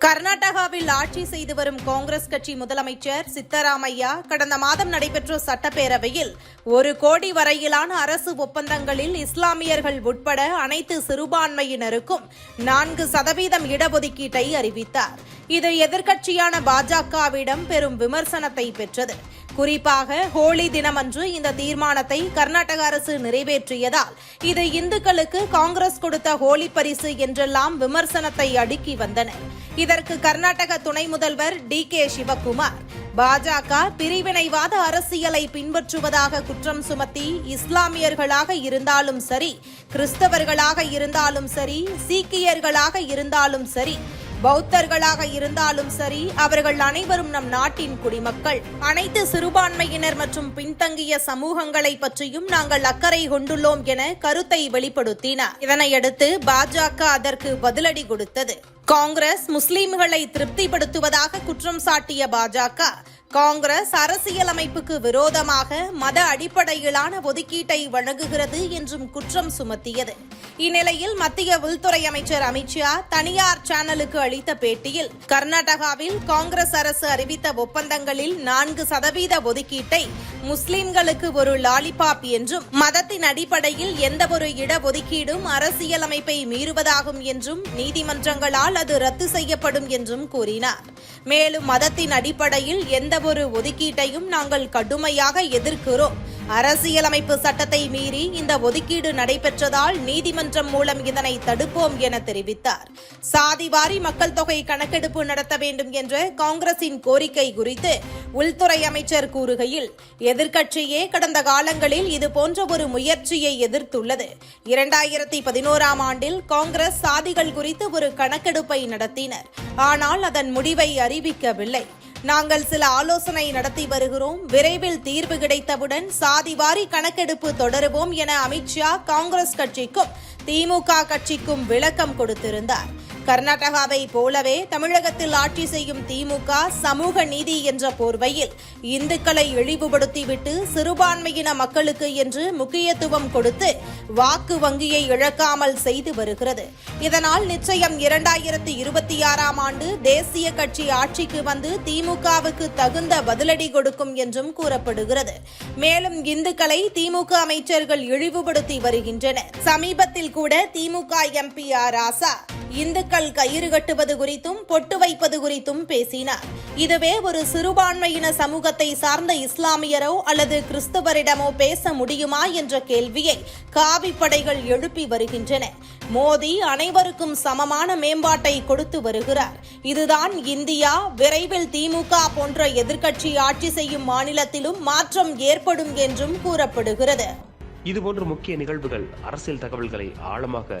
கர்நாடகாவில் ஆட்சி செய்து வரும் காங்கிரஸ் கட்சி முதலமைச்சர் சித்தராமையா கடந்த மாதம் நடைபெற்ற சட்டப்பேரவையில் ஒரு கோடி வரையிலான அரசு ஒப்பந்தங்களில் இஸ்லாமியர்கள் உட்பட அனைத்து சிறுபான்மையினருக்கும் நான்கு சதவீதம் இடஒதுக்கீட்டை அறிவித்தார். இது எதிர்க்கட்சியான பாஜகவிடம் பெரும் விமர்சனத்தை பெற்றது. குறிப்பாக ஹோலி தினமன்று இந்த தீர்மானத்தை கர்நாடக அரசு நிறைவேற்றியதால் இது இந்துக்களுக்கு காங்கிரஸ் கொடுத்த ஹோலி பரிசு என்றெல்லாம் விமர்சனத்தை அடுக்கி வந்தனர் இதற்கு கர்நாடக துணை முதல்வர் டி கே சிவக்குமார் பாஜக பிரிவினைவாத அரசியலை பின்பற்றுவதாக குற்றம் சுமத்தி இஸ்லாமியர்களாக இருந்தாலும் சரி கிறிஸ்தவர்களாக இருந்தாலும் சரி சீக்கியர்களாக இருந்தாலும் சரி பௌத்தர்களாக இருந்தாலும் சரி அவர்கள் அனைவரும் நம் நாட்டின் குடிமக்கள். அனைத்து சிறுபான்மையினர் மற்றும் பின்தங்கிய சமூகங்களை பற்றியும் நாங்கள் அக்கறை கொண்டுள்ளோம் என கருத்தை வெளிப்படுத்தினார். இதனையடுத்து பாஜக அதற்கு பதிலடி கொடுத்தது. காங்கிரஸ் முஸ்லிம்களை திருப்திப்படுத்துவதாக குற்றம் சாட்டிய பாஜக காங்கிரஸ் அரசியலமைப்புக்கு விரோதமாக மத அடிப்படையிலான ஒதுக்கீட்டை வழங்குகிறது என்றும் குற்றம் சுமத்தியது. இந்நிலையில் மத்திய உள்துறை அமைச்சர் அமித்ஷா தனியார் சேனலுக்கு அளித்த பேட்டியில் கர்நாடகாவில் காங்கிரஸ் அரசு அறிவித்த ஒப்பந்தங்களில் நான்கு சதவீத ஒதுக்கீட்டை முஸ்லிம்களுக்கு ஒரு லாலிபாப் என்றும் மதத்தின் அடிப்படையில் எந்தவொரு இடஒதுக்கீடும் அரசியலமைப்பை மீறுவதாகும் என்றும் நீதிமன்றங்களால் அது ரத்து செய்யப்படும் என்றும் கூறினார். மேலும் மதத்தின் அடிப்படையில் எந்த எந்தவொரு ஒதுக்கீட்டையும் நாங்கள் கடுமையாக எதிர்க்கிறோம். அரசியலமைப்பு சட்டத்தை மீறி இந்த ஒதுக்கீடு நடைபெற்றதால் நீதிமன்றம் மூலம் இதனை தடுப்போம் என தெரிவித்தார். சாதிவாரி மக்கள் தொகை கணக்கெடுப்பு நடத்த வேண்டும் என்ற காங்கிரசின் கோரிக்கை குறித்து உள்துறை அமைச்சர் கூறுகையில் எதிர்க்கட்சியே கடந்த காலங்களில் இதுபோன்ற ஒரு முயற்சியை எதிர்த்துள்ளது. இரண்டாயிரத்தி பதினோராம் ஆண்டில் காங்கிரஸ் சாதிகள் குறித்து ஒரு கணக்கெடுப்பை நடத்தினர். ஆனால் அதன் முடிவை அறிவிக்கவில்லை. நாங்கள் சில ஆலோசனை நடத்தி வருகிறோம். விரைவில் தீர்வு கிடைத்தவுடன் சாதிவாரி கணக்கெடுப்பு தொடருவோம் என அமித்ஷா காங்கிரஸ் கட்சிக்கும் திமுக கட்சிக்கும் விளக்கம் கொடுத்திருந்தார். கர்நாடகாவை போலவே தமிழகத்தில் ஆட்சி செய்யும் திமுக சமூக நீதி என்ற போர்வையில் இந்துக்களை இழிவுபடுத்திவிட்டு சிறுபான்மையின மக்களுக்கு என்று முக்கியத்துவம் கொடுத்து வாக்கு வங்கியை இழக்காமல் செய்து வருகிறது. இதனால் நிச்சயம் இரண்டாயிரத்தி இருபத்தி ஆறாம் ஆண்டு தேசிய கட்சி ஆட்சிக்கு வந்து திமுகவுக்கு தகுந்த பதிலடி கொடுக்கும் என்றும் கூறப்படுகிறது. மேலும் இந்துக்களை திமுக அமைச்சர்கள் இழிவுபடுத்தி வருகின்றனர். சமீபத்தில் கூட திமுக எம்பி ஆர் ராசா இந்துக்கள் கயிறு கட்டுவது குறித்தும் பொட்டு வைப்பது குறித்தும் பேசினார். இதுவே ஒரு சிறுபான்மையின சமூகத்தை சார்ந்த இஸ்லாமியரோ அல்லது கிறிஸ்தவரிடமோ பேச முடியுமா என்ற கேள்வியை காவிப்படைகள் எழுப்பி வருகின்றன. மோடி அனைவருக்கும் சமமான மேம்பாட்டை கொடுத்து வருகிறார். இதுதான் இந்தியா விரைவில் திமுக போன்ற எதிர்க்கட்சி ஆட்சி செய்யும் மாநிலத்திலும் மாற்றம் ஏற்படும் என்றும் கூறப்படுகிறது. இதுபோன்ற முக்கிய நிகழ்வுகள் அரசியல் தகவல்களை ஆழமாக